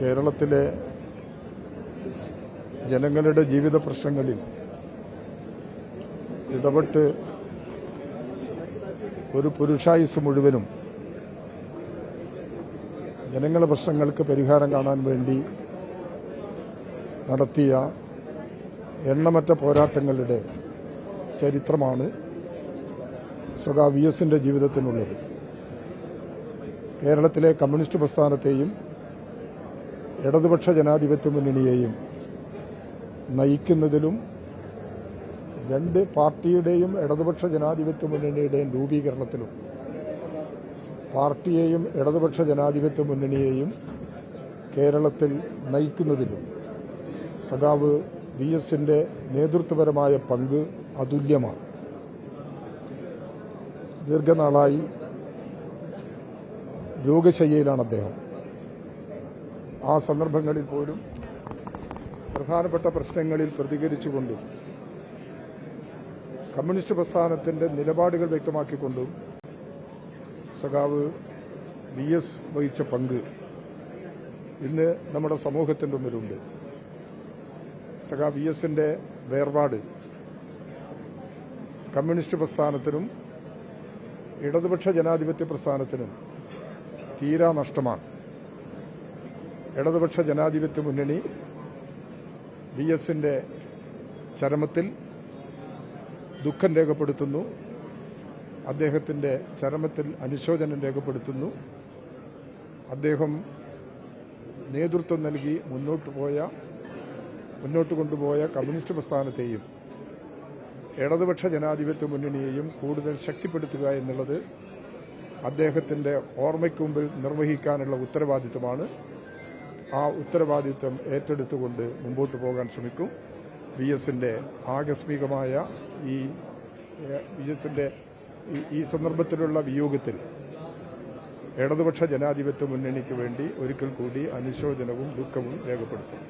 കേരളത്തിലെ ജനങ്ങളുടെ ജീവിത പ്രശ്നങ്ങളിൽ ഇടപെട്ട് ഒരു പുരുഷായുസ് മുഴുവനും ജനങ്ങളുടെ പ്രശ്നങ്ങൾക്ക് പരിഹാരം കാണാൻ വേണ്ടി നടത്തിയ എണ്ണമറ്റ പോരാട്ടങ്ങളുടെ ചരിത്രമാണ് സ്വകാ വി എസിന്റെ ജീവിതത്തിനുള്ളത്. കേരളത്തിലെ കമ്മ്യൂണിസ്റ്റ് പ്രസ്ഥാനത്തെയും ഇടതുപക്ഷ ജനാധിപത്യ മുന്നണിയെയും നയിക്കുന്നതിലും രണ്ട് പാർട്ടിയുടെയും ഇടതുപക്ഷ ജനാധിപത്യ മുന്നണിയുടെയും രൂപീകരണത്തിലും പാർട്ടിയെയും ഇടതുപക്ഷ ജനാധിപത്യ മുന്നണിയെയും കേരളത്തിൽ നയിക്കുന്നതിലും സഖാവ് വി എസിന്റെ നേതൃത്വപരമായ പങ്ക് അതുല്യമാണ്. ദീർഘനാളായി രോഗശയ്യയിലാണ് അദ്ദേഹം. ആ സന്ദർഭങ്ങളിൽ പോലും പ്രധാനപ്പെട്ട പ്രശ്നങ്ങളിൽ പ്രതികരിച്ചുകൊണ്ടും കമ്മ്യൂണിസ്റ്റ് പ്രസ്ഥാനത്തിന്റെ നിലപാടുകൾ വ്യക്തമാക്കിക്കൊണ്ടും സഖാവ് വി എസ് വഹിച്ച പങ്ക് ഇന്ന് നമ്മുടെ സമൂഹത്തിന്റെ മുമ്പിലുണ്ട് സഖാ വി എസിന്റെ വേർപാട് കമ്മ്യൂണിസ്റ്റ് പ്രസ്ഥാനത്തിനും ഇടതുപക്ഷ ജനാധിപത്യ പ്രസ്ഥാനത്തിനും തീരാ നഷ്ടമാണ്. ഇടതുപക്ഷ ജനാധിപത്യ മുന്നണി ബി എസിന്റെ ചരമത്തിൽ ദുഃഖം രേഖപ്പെടുത്തുന്നു. അദ്ദേഹത്തിന്റെ ചരമത്തിൽ അനുശോചനം രേഖപ്പെടുത്തുന്നു. അദ്ദേഹം നേതൃത്വം നൽകി മുന്നോട്ട് പോയ മുന്നോട്ട് കൊണ്ടുപോയ കമ്മ്യൂണിസ്റ്റ് പ്രസ്ഥാനത്തെയും ഇടതുപക്ഷ ജനാധിപത്യ മുന്നണിയെയും കൂടുതൽ ശക്തിപ്പെടുത്തുക എന്നുള്ളത് അദ്ദേഹത്തിന്റെ ഓർമ്മയ്ക്ക് മുമ്പിൽ നിർവഹിക്കാനുള്ള ഉത്തരവാദിത്വമാണ്. ആ ഉത്തരവാദിത്വം ഏറ്റെടുത്തുകൊണ്ട് മുമ്പോട്ട് പോകാൻ ശ്രമിക്കും. വി എസിന്റെ ആകസ്മികമായ ഈ വി എസിന്റെ ഈ സന്ദർഭത്തിലുള്ള വിയോഗത്തിൽ ഇടതുപക്ഷ ജനാധിപത്യ മുന്നണിക്ക് വേണ്ടി ഒരിക്കൽ കൂടി അനുശോചനവും ദുഃഖവും രേഖപ്പെടുത്തും.